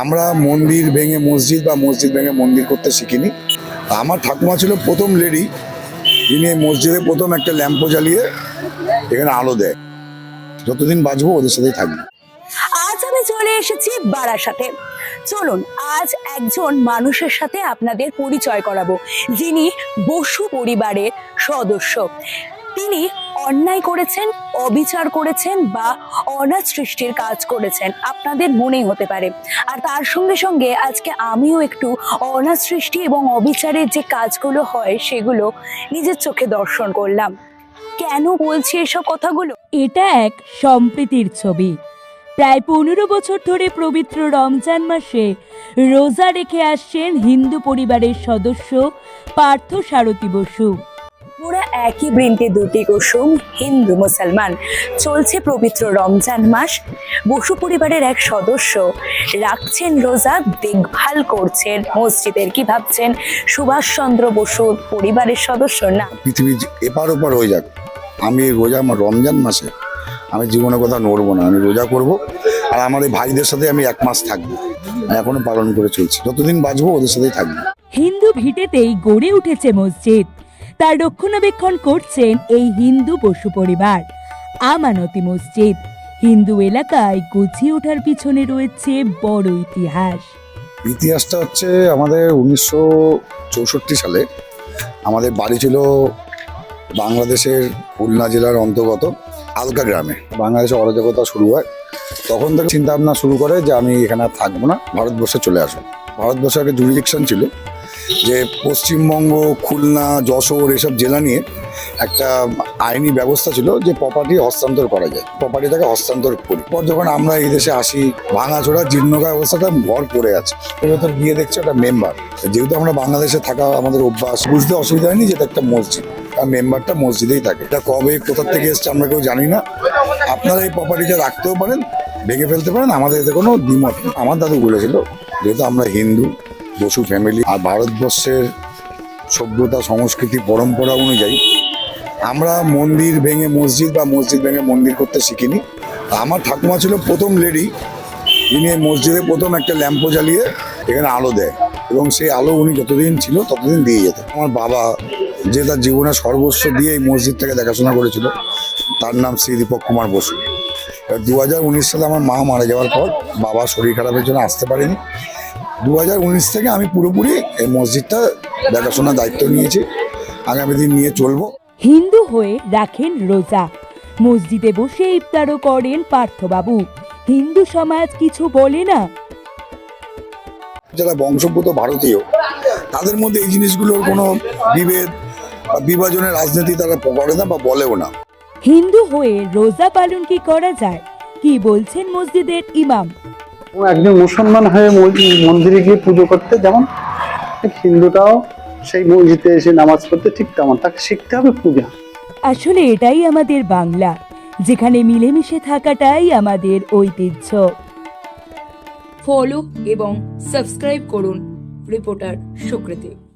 আমরা মন্দির ভেঙে মসজিদ বা মসজিদ ভেঙে মন্দির করতে শিখিনি। আমার ঠাকুমা ছিল প্রথম লেডি, যিনি মসজিদে প্রথম একটা ল্যাম্পো জ্বালিয়ে এখানে আলো দেয়। যতদিন বাঁচবো ওদের সাথেই থাকব। আজ আমি চলে এসেছি বারাসাতে। চলুন, আজ একজন মানুষের সাথে আপনাদের পরিচয় করাবো, যিনি বসু পরিবারের সদস্য। তিনি অন্যায় করেছেন, অবিচার করেছেন বা অনাথ সৃষ্টির কাজ করেছেন, আপনাদের মনেই হতে পারে। আর তার সঙ্গে সঙ্গে আজকে আমিও একটু অনাথ সৃষ্টি এবং অবিচারের যে কাজগুলো হয়, সেগুলো নিজের চোখে দর্শন করলাম। কেন বলছি এসব কথাগুলো? এটা এক সম্প্রীতির ছবি। প্রায় পনেরো বছর ধরে পবিত্র রমজান মাসে রোজা রেখে আসছেন হিন্দু পরিবারের সদস্য পার্থ সারথী বসু। একই বৃন্তে দুটি কুসুম হিন্দু মুসলমান। চলছে পবিত্র রমজান মাস। বসু পরিবারের এক সদস্য রাখছেন রোজা দেখভাল করছেন। মসজিদের কি ভাবছেন? সুভাষচন্দ্র বসুর পরিবারের সদস্য না পৃথিবী এপার ওপার হয়ে যাক। আমি রোজা আমার রমজান মাসে আমি জীবনে কথা নড়বো না। আমি রোজা করব। আর আমার এই ভাইদের সাথে আমি এক মাস থাকব। এখনও পালন করে চলছি। যতদিন বাঁচবো ওদের সাথেই থাকব। হিন্দু ভিটেতেই গড়ে উঠেছে মসজিদ। তার রক্ষণাবেক্ষণ করছেন এই হিন্দু পশু পরিবার। আমানতি মসজিদ, হিন্দু এলাকায় গুছিয়ে ওঠার পিছনে রয়েছে বড় ইতিহাস। ইতিহাসটা হচ্ছে আমাদের উনিশশো চৌষট্টি সালে আমাদের বাড়ি ছিল বাংলাদেশের খুলনা জেলার অন্তর্গত আলকা গ্রামে। বাংলাদেশে অরাজকতা শুরু হয়, তখন থেকে চিন্তা ভাবনা শুরু করে যে আমি এখানে আর থাকব না, ভারতবর্ষে চলে আসব। ভারতবর্ষে একটা জুরিডিকশন ছিল। যে পশ্চিমবঙ্গ খুলনা যশোর এসব জেলা নিয়ে একটা আইনি ব্যবস্থা ছিল যে প্রপার্টি হস্তান্তর করা যায়। প্রপার্টিটাকে হস্তান্তর করি। পর যখন আমরা এই দেশে আসি ভাঙাচোরা জীর্ণকায় অবস্থাটা ভর পড়ে আছে। ভেতর গিয়ে দেখছি একটা মেম্বার যেহেতু আমরা বাংলাদেশে থাকা আমাদের অভ্যাস বুঝতে অসুবিধা হয়নি যেটা একটা মসজিদ। আর মেম্বারটা মসজিদেই থাকে। এটা কবে কোথার থেকে এসছে আমরা কেউ জানি না। আপনারা এই প্রপার্টিটা রাখতেও পারেন ভেঙে ফেলতে পারেন। আমাদের এতে কোনো দ্বিমত আমার দাদু বলেছিল যেহেতু আমরা হিন্দু বসু ফ্যামিলি আর ভারতবর্ষের সভ্যতা, সংস্কৃতি, পরম্পরা অনুযায়ী আমরা মন্দির ভেঙে মসজিদ বা মসজিদ ভেঙে মন্দির করতে শিখিনি। আমার ঠাকুমা ছিল প্রথম লেডি যিনি মসজিদে প্রথম একটা ল্যাম্পো জ্বালিয়ে এখানে আলো দেয় এবং সেই আলো উনি যতদিন ছিল ততদিন দিয়ে যেত আমার বাবা যে তার জীবনের সর্বস্ব দিয়ে এই মসজিদটাকে দেখাশোনা করেছিল, তার নাম শ্রী দীপক কুমার বসু। দু হাজার উনিশ সালে আমার মা মারা যাওয়ার পর বাবা শরীর খারাপের জন্য আসতে পারেনি। দু হাজার উনিশ থেকে আমি পুরোপুরি এই মসজিদটা দেখাশোনার দায়িত্ব নিয়েছি। আগামী দিন নিয়ে চলবো। হিন্দু হয়ে রাখেন রোজা। মসজিদে বসে ইফতারও করেন পার্থবাবু। হিন্দু সমাজ কিছু বলে না। যারা বংশোদ্ভূত ভারতীয় তাদের মধ্যে এই জিনিসগুলোর কোনো বিভেদ বা বিভাজনের রাজনীতি তারা করে না বা বলেও না। হিন্দু হয়ে রোজা পালন কি করা যায়? কি বলছেন মসজিদের ইমাম? একজন মুসলমান হয়ে মসজি- মন্দিরে গিয়ে পুজো করতে যেমন হিন্দুটাও সেই মসজিদে এসে নামাজ পড়তে ঠিক তেমন তাকে শিখতে হবে পূজা। আসলে এটাই আমাদের বাংলা যেখানে মিলেমিশে থাকাটাই আমাদের ঐতিহ্য। ফলো এবং সাবস্ক্রাইব করুন রিপোর্টার সুকৃতি।